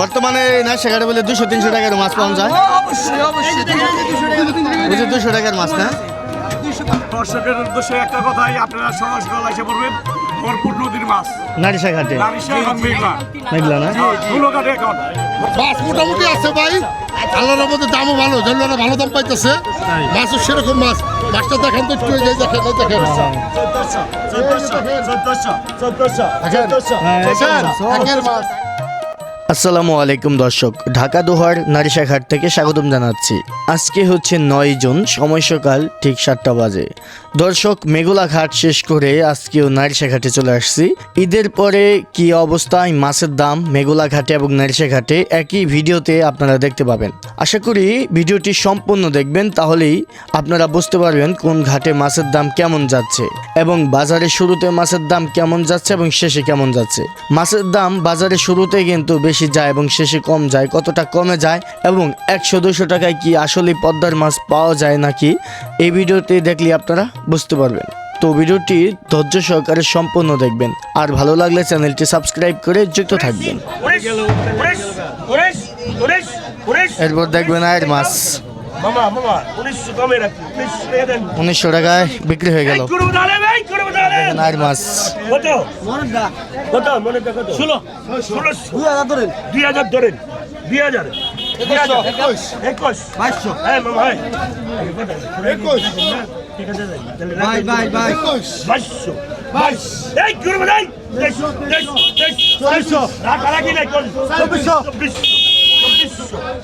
বর্তমানে না সেখানে বলে দুশো তিনশো টাকার মাছ পাওয়া যায়। অবশ্যই অবশ্যই। বুঝে দুশো টাকার মাছ না? দর্শকের উদ্দেশ্যে একটা কথাই আপনারা সকাল এসে পড়বেন। ভরপুর নদীর মাছ। নারিশা ঘাটে মেঘলা। না? কাটে এখন। মাছ মোটামুটি আছে ভাই। আল্লাহর মধ্যে দামও ভালো জল্লারা ভালো দাম পাইতেছে। মাছও সেরকম মাছ। মাছটা দেখেন তো একটু এই যে দেখেন এই দেখেন। দেখেন। দেখেন, মাছ। আসসালামু আলাইকুম দর্শক, ঢাকা দোহার নারিশাঘাট থেকে স্বাগতম জানাচ্ছি। আজকে হচ্ছে নয় জুন, সময় সকাল ঠিক সাতটা বাজে। দর্শক, মেঘলা ঘাট শেষ করে আজকেও নারিশাঘাটে চলে আসছি। ঈদের পরে কি অবস্থায় মাছের দাম, মেঘলা ঘাটে এবং নারিশাঘাটে একই ভিডিওতে আপনারা দেখতে পাবেন। আশা করি ভিডিওটি সম্পূর্ণ দেখবেন, তাহলেই আপনারা বুঝতে পারবেন কোন ঘাটে মাছের দাম কেমন যাচ্ছে এবং বাজারে শুরুতে মাছের দাম কেমন যাচ্ছে এবং শেষে কেমন যাচ্ছে। মাছের দাম বাজারে শুরুতে কিন্তু বেশি যায় এবং শেষে কম যায়। কতটা কমে যায় এবং একশো দুশো টাকায় কি আসলে পদ্মার মাছ পাওয়া যায় নাকি? এই ভিডিওটি দেখলে আপনারা বুঝতে পারবেন। তো ভিডিওটি ধৈর্য সহকারে সম্পূর্ণ দেখবেন। আর ভালো লাগলে চ্যানেলটি সাবস্ক্রাইব করে যুক্ত থাকবেন। এরপর দেখবেন আয়ের মাছ। উনিশশো টাকায় বিক্রি হয়ে গেল। দুই হাজার দুই হাজার চব্বিশশো।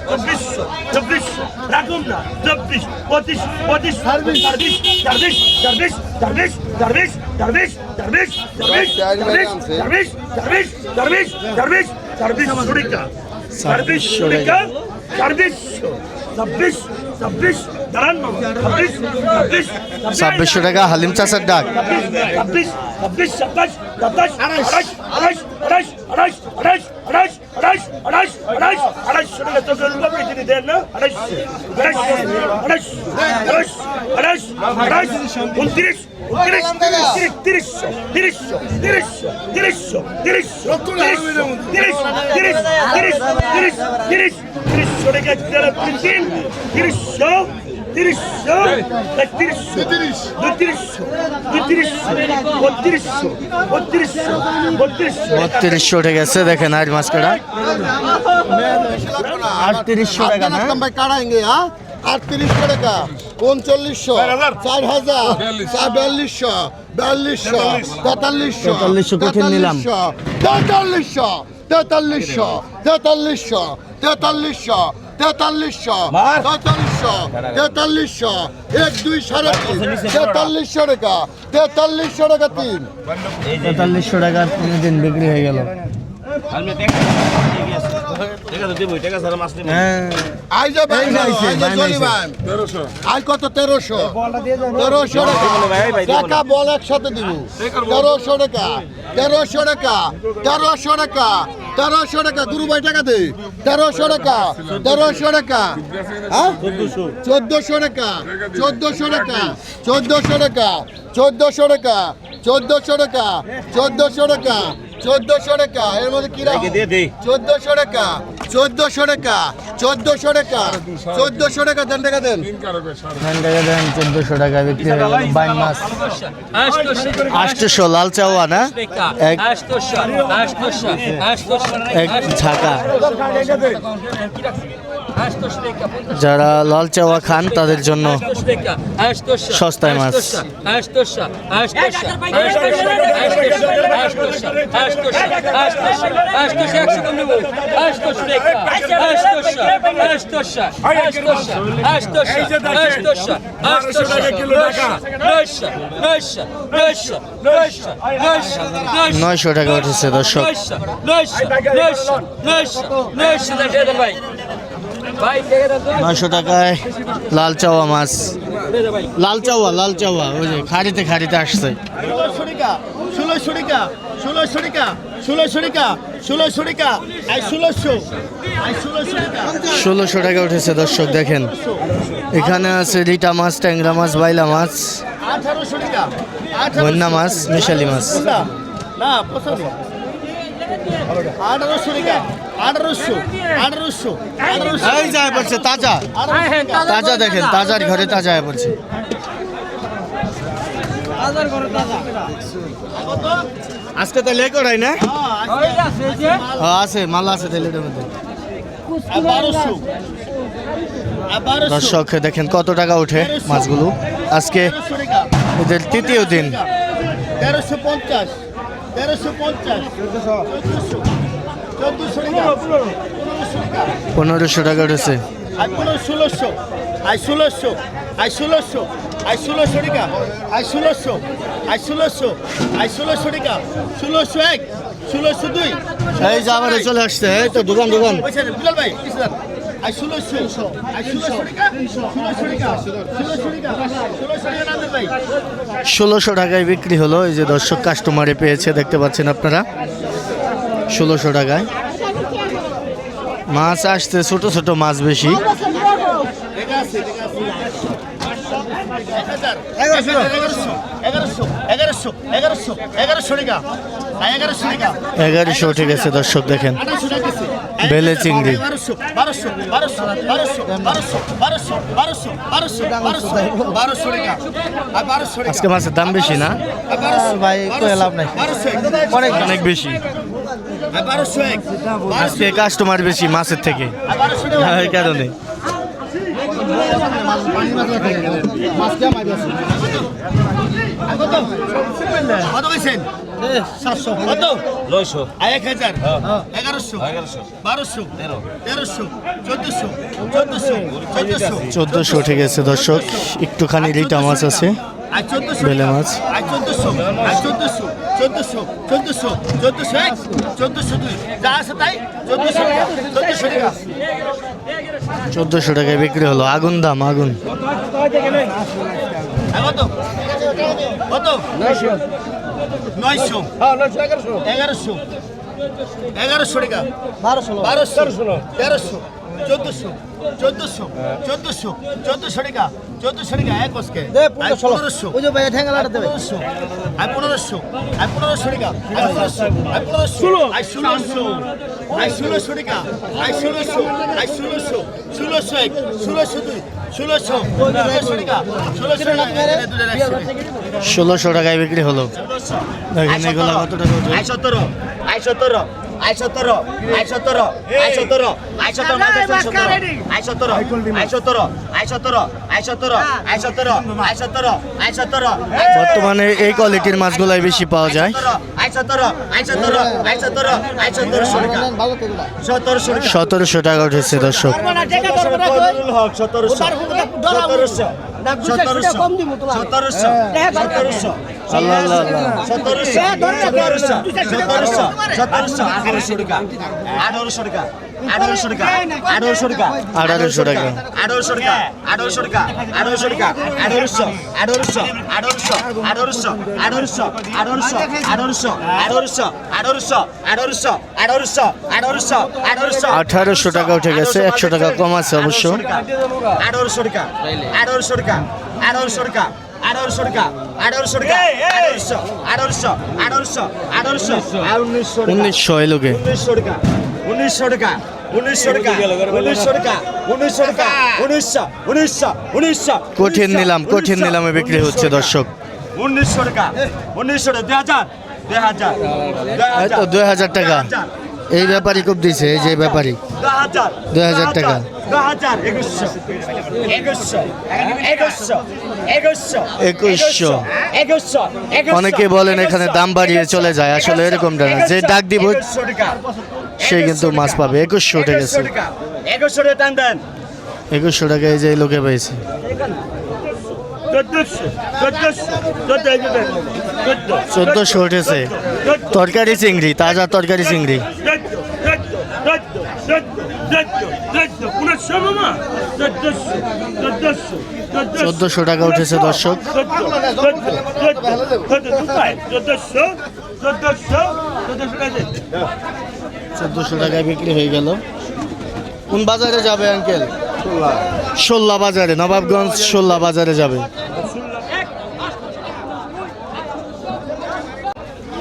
চব্বিশশো চব্বিশশো রাখুন না চব্বিশ পঁচিশ পঁচিশ ছাব্বিশ ছাব্বিশ ছাব্বিশ ছাব্বিশ ছাব্বিশ ছাব্বিশ ছাব্বিশ ছাব্বিশ ছাব্বিশ ছাব্বিশ ছাব্বিশ ছাব্বিশ ছাব্বিশ সুরিকা ছাব্বিশ সুরিকা ছাব্বিশশো ছাব্বিশ ছাব্বিশ দাঁড়ান ছাব্বিশ ছাব্বিশ ছাব্বিশশো টাকা হালিম চাষের ডাক ছাব্বিশ ছাব্বিশ সাতাশ সাতাশ আঠাশ আঠাশ আঠাশ আঠাশ আঠাশ আড়াইশ আড়াইশ আড়াইশ আড়াইশো টাকা তোকে রুপাপড়ি তিনি দেন না আড়াইশ আড়াইশ আড়াইশ আড়াইশ আড়াইশ আড়াইশ উনত্রিশ উনত্রিশ তিরিশ তিরিশশো তিরিশশো তিরিশশো তিরিশশো তিরিশশো তিরিশ তিরিশ তিরিশ তিরিশ তিরিশ তিরিশশো টাকা তিরিশশো তিরিশশো একত্রিশশো দুত্রিশশো দুত্রিশশো বত্রিশশো বত্রিশশো বত্রিশশো বত্রিশশো টাকা গেছে দেখেন আয়ের মাছ কটা আটত্রিশশো টাকা না ভাই কাড়াएंगे হ্যাঁ? আটত্রিশশো টাকা উনচল্লিশশো চার হাজার। চার বিয়াল্লিশশো বিয়াল্লিশশো তেতাল্লিশশো তেতাল্লিশশো কঠিন নিলাম। তেতাল্লিশশো তেতাল্লিশশো তেতাল্লিশশো তেতাল্লিশশো তেতাল্লিশশো তেতাল্লিশশো তেতাল্লিশশো এক দুই সাড়ে তিন তেতাল্লিশশো টাকা তেতাল্লিশশো টাকা তিন। তেতাল্লিশশো টাকা দিন বিক্রি হয়ে গেল। হ্যাঁ। কত তেরোশো? তেরোশো টাকা। টাকা বল একসাথে দিব। তেরোশো টাকা তেরোশো টাকা তেরোশো টাকা। তেরোশো টাকা গুরু ভাই টাকা দে। তেরোশো টাকা তেরোশো টাকা। হ্যাঁ? চোদ্দশো টাকা চোদ্দশো টাকা চোদ্দশো টাকা চোদ্দশো টাকা চোদ্দশো টাকা চোদ্দশো টাকা। চোদ্দশো টাকা এর মধ্যে কি রাখো চোদ্দশো টাকা চোদ্দশো টাকা চোদ্দশো টাকা চোদ্দশো টাকা দেন টাকা দেন ধান টাকা দেন চোদ্দশো টাকা বিক্রি হয়ে গেল বাইন মাছ আটশোশো লাল চাওয়া না এক এক ঝাঁকা যারা লাল চাওয়া খান তাদের জন্য সস্তায় মাছ। নয়শো টাকা উঠেছে দর্শক নয়শো টাকায় লাল চাওয়া মাছ। লাল চাওয়া লাল চাওয়া ওই যে খাড়িতে খাড়িতে আসছে। ষোলোশো টাকা ষোলোশো টাকা ষোলোশো টাকা ষোলোশো টাকা ষোলোশো ষোলোশো ষোলোশো টাকা। উঠেছে দর্শক দেখেন। এখানে আছে রিটা মাছ ট্যাংরা মাছ বাইলা মাছ বন্যা মাছ মিশালি মাছ। না আঠারোশো টাকা। আঠারোশো আঠারোশো আঠারোশো। এই যায় পড়ছে তাজা। তাজা দেখেন তাজার ঘরে তাজা হয়ে পড়ছে। আজকে তো লেক ওরাই না? হ্যাঁ, আছে মাল আছে মধ্যে। দর্শক দেখেন কত টাকা ওঠে মাছগুলো। আজকে এদের তৃতীয় দিন। তেরোশো পঞ্চাশ। তেরোশো পঞ্চাশ। পনেরোশো টাকা উঠেছে। আই পনেরো ষোলোশো আই ষোলোশো আই ষোলোশো আই ষোলোশো টাকা ষোলোশো আই ষোলোশো আই ষোলোশো টাকা ষোলোশো এক ষোলোশো দুই এই যে আবার চলে আসছে এই তো দোকান দোকান। বিলাল ভাই ষোলোশো আই ষোলোশো টাকা ষোলোশো টাকা ষোলোশো টাকা ষোলোশো টাকা ভাই। ষোলোশো টাকায় বিক্রি হলো এই যে দর্শক কাস্টমারে পেয়েছে দেখতে পাচ্ছেন আপনারা। ষোলোশো টাকায়। মাছ আসতে ছোট ছোট মাছ বেশি। এগারোশো ঠিক আছে দর্শক দেখেন। বেলে চিংড়ি। আজকে মাছের দাম বেশি না? ভাই লাভ নাই। অনেক অনেক বেশি। আজকে কাস্টমার বেশি মাছের থেকে। কারণে। মাছ কেমন সাতশো। কত? নয়শো। এক হাজার। এগারোশো। এগারোশো। বারোশো। তেরো। তেরোশো। চোদ্দশো। চোদ্দশো। চোদ্দশো। চোদ্দোশো উঠে গেছে দর্শক। একটুখানি রিটা মাছ আছে। আর চোদ্দশো বেলে মাছ। আর চোদ্দশো। আর চোদ্দশো। চোদ্দশো। চোদ্দশো। চোদ্দশো এক। চোদ্দশো দুই। যা আছে তাই চোদ্দশো টাকা। চোদ্দশো টাকা। চোদ্দোশো টাকায় বিক্রি হলো। আগুন দাম আগুন। কত? কত? নয়শো। এগারোশো। এগারোশো। টাকা। বারোশো। বারোশো। তেরোশো। চোদ্দশো। চোদ্দশো। চোদ্দশো। চোদ্দশো টাকা। চোদ্দশো টাকা এক বসকে পনেরোশো। পনেরোশো। আই পনেরোশো। আই পনেরোশো। টাকা। আই পনেরোশো। আই পনেরোশো। আই ষোলোশো আই ষোলোশো টাকা। আই ষোলোশো আই ষোলোশো ষোলোশো এক ষোলোশো দুই ষোলোশো ষোলোশো টাকা ষোলোশো টাকা দুটো একশো টাকা ষোলোশো টাকায় বিক্রি হলো। এগুলো কত টাকা আই সতেরো আই সতেরো। আই সতেরো আই সতেরো আই সতেরো আই সতেরো। আই সতেরো আই সতেরো আই সতেরো আই সতেরো আই সতেরো আই সতেরো আই সতেরো বর্তমানে এই কোয়ালিটির মাছগুলাই বেশি পাওয়া যায়। আই সতেরো আই সতেরো আই সতেরো সতেরোশো টাকা। সতেরোশো টাকা সতেরোশো টাকা উঠেছে দর্শক সতেরোশো সতেরোশো। সতেরোশো। টাকা। আঠারোশো টাকা। আঠারোশো টাকা আঠারোশো টাকা আঠারোশো টাকা আঠারোশো টাকা আঠারোশো টাকা আঠারোশো টাকা আঠারোশো আঠারোশো আঠারোশো আঠারোশো আঠারোশো আঠারোশো আঠারোশো আঠারোশো আঠারোশো আঠারোশো আঠারোশো আঠারোশো আঠারোশো আঠারোশো টাকা উঠে গেছে একশো টাকা কম আছে অবশ্য আঠারোশো টাকা আঠারোশো টাকা আঠারোশো টাকা আঠারোশো টাকা আঠারোশো টাকা আঠারোশো আঠারোশো আঠারোশো আঠারোশো উনিশশো এলোকে উনিশশো টাকা উনিশশো টাকা উনিশশো টাকা উনিশশো টাকা উনিশশো টাকা উনিশশো উনিশশো উনিশশো কঠিন নিলাম কঠিন নিলামে বিক্রি হচ্ছে দর্শক। উনিশশো টাকা উনিশশো টাকা দুই হাজার দুই হাজার দুই টাকা। এই ব্যাপারই খুব দিছে এই যে ব্যাপারী দুই দুই হাজার টাকা। হাজার একুশশো। একুশশো। একুশশো। একুশশো। একুশশো। একুশশো। অনেকে বলেন এখানে দাম বাড়িয়ে চলে যায়। আসলে এরকমটা না। যে ডাক দিব সে কিন্তু মাছ পাবে। একুশশো উঠে গেছে টাকা। একুশশো টাকা টান দেন। একুশশো টাকা এই যে লোকে পেয়েছে চোদ্দশো। চোদ্দশো। চোদ্দ চোদ্দ চোদ্দশো। উঠেছে। তরকারি চিংড়ি তাজা তরকারি চিংড়ি। চোদ্দশো টাকা উঠেছে দর্শক। চোদ্দশো টাকায় বিক্রি হয়ে গেল। কোন বাজারে যাবে আঙ্কেল? সোল্লা বাজারে নবাবগঞ্জ সোল্লা বাজারে যাবে।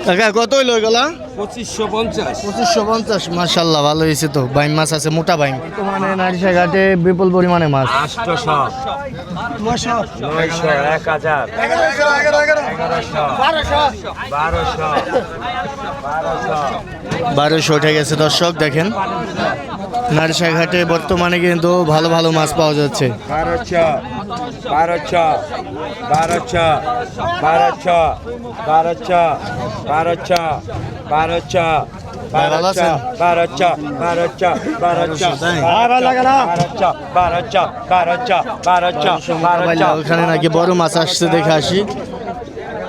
কাকা কত হইল গেলা পঁচিশশো পঞ্চাশ। পঁচিশশো পঞ্চাশ মার্শাল্লাহ ভালো হয়েছে তো। বাইম মাছ আছে মোটা বাইম মানে নারিশা ঘাটে বিপুল পরিমাণে মাছ। আটশোশো নয়শো। এক হাজার। বারোশো। বারোশো। বারোশো উঠে গেছে দর্শক দেখেন। নারিশা ঘাটে বর্তমানে কিন্তু ভালো ভালো মাছ পাওয়া যাচ্ছে বারোশো বারোশো বারোশো বারোশো বারোশো বারোশো বারোশো ভাই, ভালো আছেন? বারোশো বারোশো বারোশো তাই? বারোশো বারোশো বারোশো বারোশো বারোশো ওখানে নাকি বড় মাছ আসছে দেখে আসি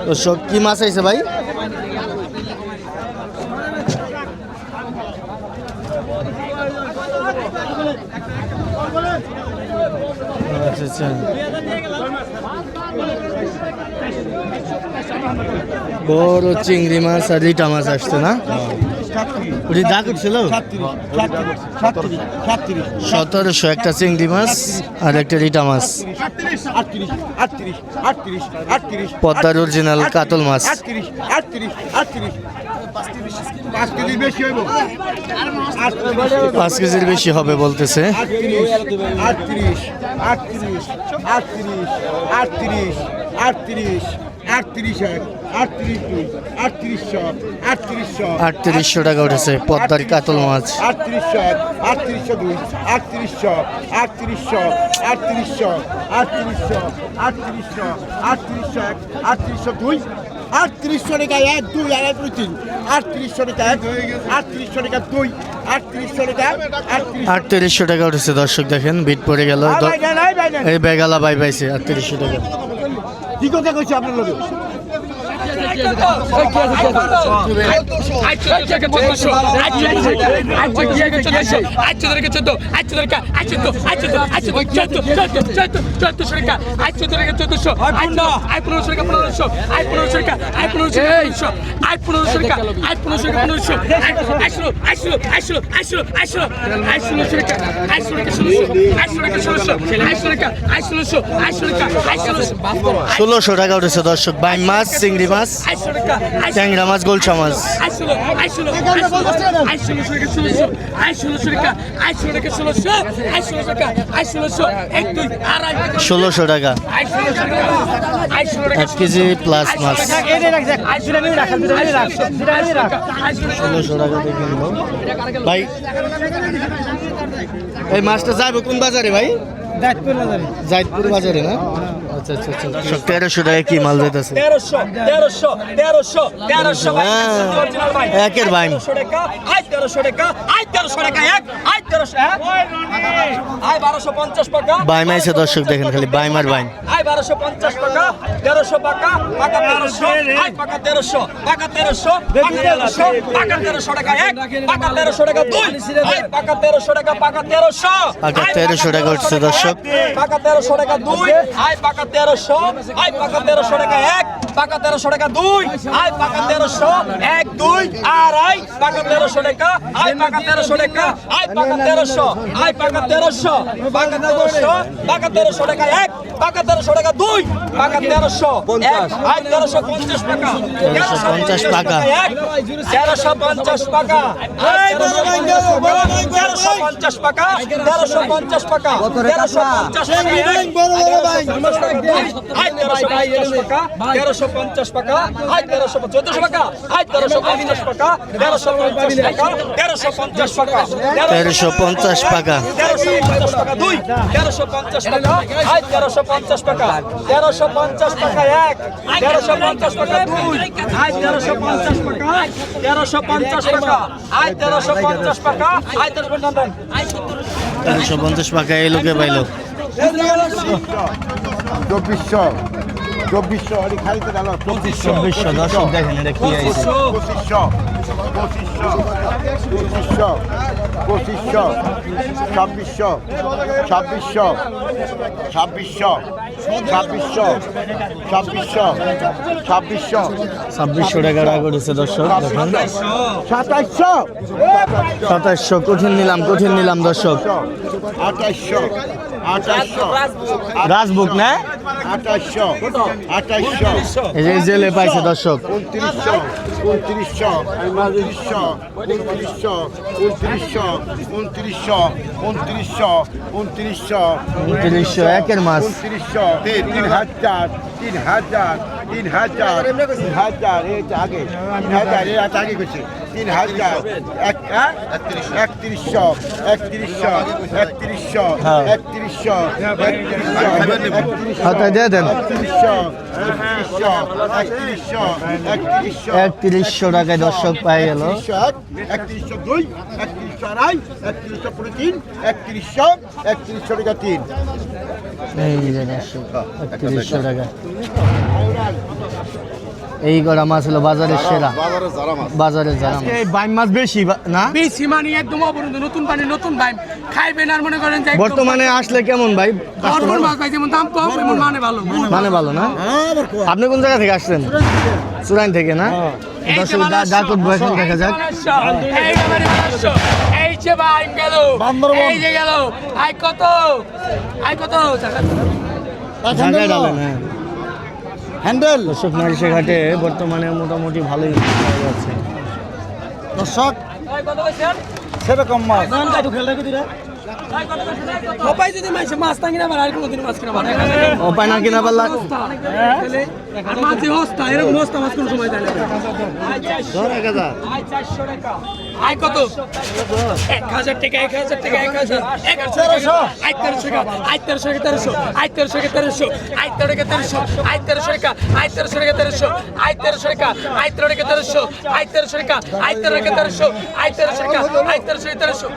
তো সব কি মাছ আইছে ভাই বড় চিংড়ি মাছ আর রিটা মাছ আসছে না ওটি দাগ উঠছিল সতেরোশো একটা চিংড়ি মাছ আর একটা রিটা মাছ আটত্রিশ আটত্রিশ আটত্রিশ আটত্রিশ পদ্মার অরিজিনাল কাতল মাছ আটত্রিশ আটত্রিশ আটত্রিশ পাঁচ কেজির বেশি হইব পাঁচ কেজির বেশি হবে বলতেছে আটত্রিশ আটত্রিশ আটত্রিশ আটত্রিশ আটত্রিশ আটত্রিশ এক আটত্রিশশো টাকা উঠেছে পদ্মার কাতল মাছ। আটত্রিশশো আটত্রিশশো দুই আটত্রিশশো আটত্রিশশো আটত্রিশশো আটত্রিশশো আটত্রিশশো আটত্রিশশো এক আটত্রিশশো দুই আটত্রিশশো টাকা এক দুই এক দুই তিন আটত্রিশশো টাকা এক আটত্রিশশো টাকা দুই আটত্রিশশো টাকা আটত্রিশশো টাকা উঠেছে দর্শক দেখেন বিট পড়ে গেল এই বেগালা বাই পাইছে আটত্রিশশো টাকা। কি কথা কইছি আপনার লোক ষোলোশো টাকা উঠেছে দর্শক বাই মাছ চিংড়ি মাছ। ট্যাংরা মাছ গোলসা মাছ ষোলোশো টাকা এক কেজি প্লাস মাছ ষোলোশো টাকা দিয়ে কিনবো ভাই এই মাছটা যাইবো কোন বাজারে ভাই জাইদপুর বাজারে না আচ্ছা আচ্ছা আচ্ছা দর্শক তেরোশো টাকা কি মাল যাইতেছে? তেরোশো তেরোশো তেরোশো তেরোশো হ্যাঁ, একের ভাই। টাকা আই তেরোশো টাকা আই তেরোশো টাকা এক আই তেরোশো আই বারোশো পঞ্চাশ টাকা বাইম আইছে দর্শক দেখেন খালি বাইমার বাইম আই বারোশো পঞ্চাশ টাকা তেরোশো টাকা পাকা তেরোশো আই পাকা তেরোশো পাকা তেরোশো পাকা তেরোশো পাকা তেরোশো টাকা এক পাকা তেরোশো টাকা দুই আই পাকা তেরোশো টাকা পাকা তেরোশো। পাকা 1300 টাকা উঠছে দর্শক। পাকা তেরোশো টাকা দুই আই পাকা তেরোশো আই পাকা তেরোশো টাকা এক পাকা তেরোশো টাকা দুই আই পাকা তেরোশো এক দুই আর আই পাকা তেরোশো টাকা আই পাকা তেরোশো টাকা আই পাকা তেরোশো আই পাকা তেরোশো পাকা তেরোশো পাকা তেরোশো টাকা এক পাকা তেরোশো টাকা দুই পাকা তেরোশো আই তেরোশো পঞ্চাশ টাকা তেরোশো 50 টাকা। এক তেরোশো পঞ্চাশ টাকা আই তেরোশো পঞ্চাশ টাকা তেরোশো পঞ্চাশ টাকা তেরোশো পঞ্চাশ টাকা আই তেরোশো পঞ্চাশ টাকা তেরোশো পঞ্চাশ টাকা আই তেরোশো চোদ্দশো টাকা আই তেরোশো পঞ্চাশ টাকা তেরোশো পঞ্চাশ টাকা তেরোশো পঞ্চাশ টাকা তেরোশো পঞ্চাশ টাকা তেরোশো পঞ্চাশ টাকা দুই তেরোশো পঞ্চাশ টাকা আই তেরোশো পঞ্চাশ টাকা তেরোশো পঞ্চাশ টাকা এক তেরোশো পঞ্চাশ টাকা দুই আই তেরোশো পঞ্চাশ টাকা তেরোশো পঞ্চাশ টাকা আই তেরোশো পঞ্চাশ টাকা আই তেরোশো তেরোশো পঞ্চাশ টাকা এই লোকে পাইলো চব্বিশশো চব্বিশশো আরে খালিতে গেল। চব্বিশশো চব্বিশশো দর্শক দেখেন এটা কি আইছে পঁচিশশো। পঁচিশশো পঁচিশশো পঁচিশশো ছাব্বিশশো ছাব্বিশশো ছাব্বিশশো ছাব্বিশশো ছাব্বিশশো ছাব্বিশশো। ছাব্বিশশো টাকা টাকা করেছে দর্শক দেখেন। সাতাইশশো। সাতাশশো কঠিন নিলাম কঠিন নিলাম দর্শক। আঠাইশশো। রাজবুক না? এই যে জেলে পাইছে দর্শক। উনত্রিশশো। উনত্রিশশো। উনত্রিশশো। উনত্রিশশো। উনত্রিশশো। উনত্রিশশো। উনত্রিশশো। উনত্রিশশো। উনত্রিশশো একের মাস। উনত্রিশশো। তিন হাজার। তিন হাজার। তিন হাজার তিন হাজার এই আগে তিন হাজার এই আগে গেছে তিন হাজার হ্যাঁ? একত্রিশশো। একত্রিশশো একত্রিশশো হ্যাঁ। একত্রিশশো একত্রিশশো একত্রিশশো একত্রিশশো একত্রিশশো টাকায় দর্শক পাই গেল। একত্রিশশো এক একত্রিশশো দুই একত্রিশশো আড়াই একত্রিশশো পুরো তিন একত্রিশশো একত্রিশশো টাকা তিন। এই যে দর্শক একত্রিশশো টাকা। এই করা মাছ হলো বাজারের সেরা। বাজারে যারা মাছ। এই বাইম মাছ বেশি না? বেশি মানে একদম অপরন্ত নতুন পানি নতুন পাইপ খাইবেন আর মনে করেন যে বর্তমানে আসলে কেমন ভাই? ভরপুর মাছ পাই যেমন দাম কম এমন মানে ভালো মানে ভালো। না? আপনি কোন জায়গা থেকে আসছেন? চুরাইন থেকে। না? এই যে দর্শক মানে ডা- এখন দেখা যাক। এই যে মানে ভাই গেল। এই যে গেল। আই কত? আই কত? ঢাকায় ডালে না হ্যান্ডেল। দর্শক নারিশে ঘাটে বর্তমানে মোটামুটি ভালোই পাওয়া যাচ্ছে। দর্শক সেরকম মাছ। ওপাই যদি মাছ মাছ না আর কোনোদিন মাছ কিনা পারে ও পায় না কিনা পারলা আর হস্তা এরকম হস্তা মাছ কোন সময় দেয় না আই কত এক হাজার টাকা এক হাজার টাকা এক হাজার এক হাজার তেরোশো আই তেরোশো টাকা আই তেরোশো টাকা তেরোশো আই তেরোশো টাকা তেরোশো আই তেরো টাকা তেরোশো আই তেরোশো টাকা তেরোশো টাকা তেরোশো আই তেরোশো টাকা তেরো টাকা তেরোশো আই তেরোশো টাকা তেরো টাকা তেরোশো আই তেরোশো টাকা আই তেরোশো টাকা তেরোশো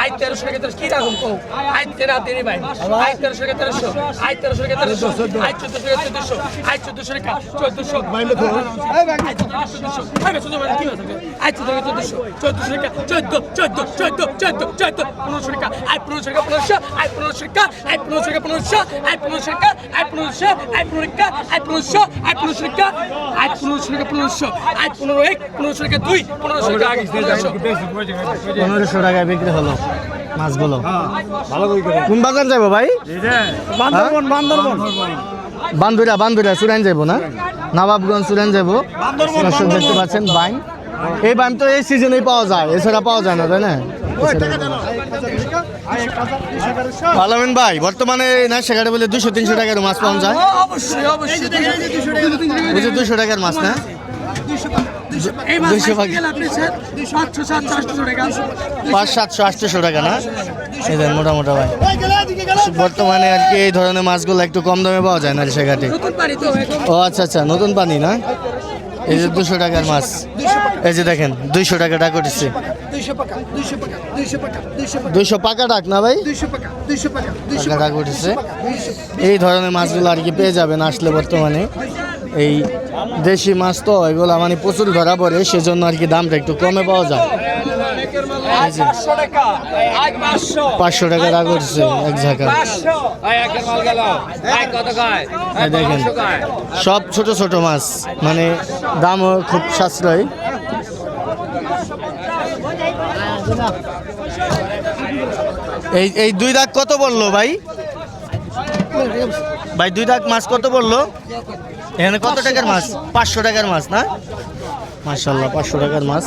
আই তেরোশো টাকা তেরোশো কি আগুন কম আজ তেরা তেরি ভাই। আজ তেরোশো কে তেরোশো। আজ তেরোশো কে তেরোশো। আজ চোদ্দশো কে চোদ্দশো আজ চোদ্দশো। কে চোদ্দশো আজ চোদ্দশো। চোদ্দশো চোদ্দশো। কে চোদ্দ চোদ্দ চোদ্দ চোদ্দ চোদ্দ পনেরোশো কে আজ পনেরোশো কে পনেরোশো। আজ পনেরোশো কে আজ পনেরোশো কে পনেরোশো। আজ পনেরোশো কে আজ পনেরোশো। আজ পনেরো কে আজ পনেরোশো। আজ পনেরোশো কে আজ পনেরোশো কে পনেরোশো। আজ পনেরো এক পনেরোশো কে দুই পনেরোশো কে পনেরোশো টাকায় বিক্রি হলো। মাছগুলো। কোন বাজার যাব ভাই? বান্দরবন বান্দরবন। বান্দুরা বান্দুরা চুরাইন যাব না? নবাবগঞ্জ চুরাইন যাব দেখতে পাচ্ছেন বাইম এই বাইম তো এই সিজনেই পাওয়া যায় এছাড়া পাওয়া যায় না তাই না? ভাই বর্তমানে না সেখানে বলে দুশো তিনশো টাকার মাছ পাওয়া যায়। দুশো টাকার মাছ না? দুইশো পাঁচ সাতশো আটশোশো টাকা না? মোটামোটা ভাই। বর্তমানে আর কি এই ধরনের মাছগুলো একটু কম দামে পাওয়া যায় না ঘাটে। নতুন পানি তো এখন। ও আচ্ছা আচ্ছা নতুন পানি না? এই যে দুশো টাকার মাছ। এই যে দেখেন দুইশো টাকা টাকা উঠেছে। দুইশো পাকা টাক না ভাই? টাকা টাকা উঠেছে। এই ধরনের মাছগুলো আর কি পেয়ে যাবেন আসলে বর্তমানে। এই দেশি মাছ তো, এগুলো মানে প্রচুর ধরা পড়ে, সেজন্য আর কি দামটা একটু কমে পাওয়া যায়। পাঁচশো টাকা উঠছে এক ঝাঁকা। দেখেন, সব ছোট ছোট মাছ মানে দামও খুব সাশ্রয়। এই এই দুই দাগ কত বলল ভাই? ভাই, দুই দাগ মাছ কত পড়ল? এখানে কত টাকার মাছ? পাঁচশো। টাকার মাছ না? মাসাল্লাহ পাঁচশো টাকার মাছ।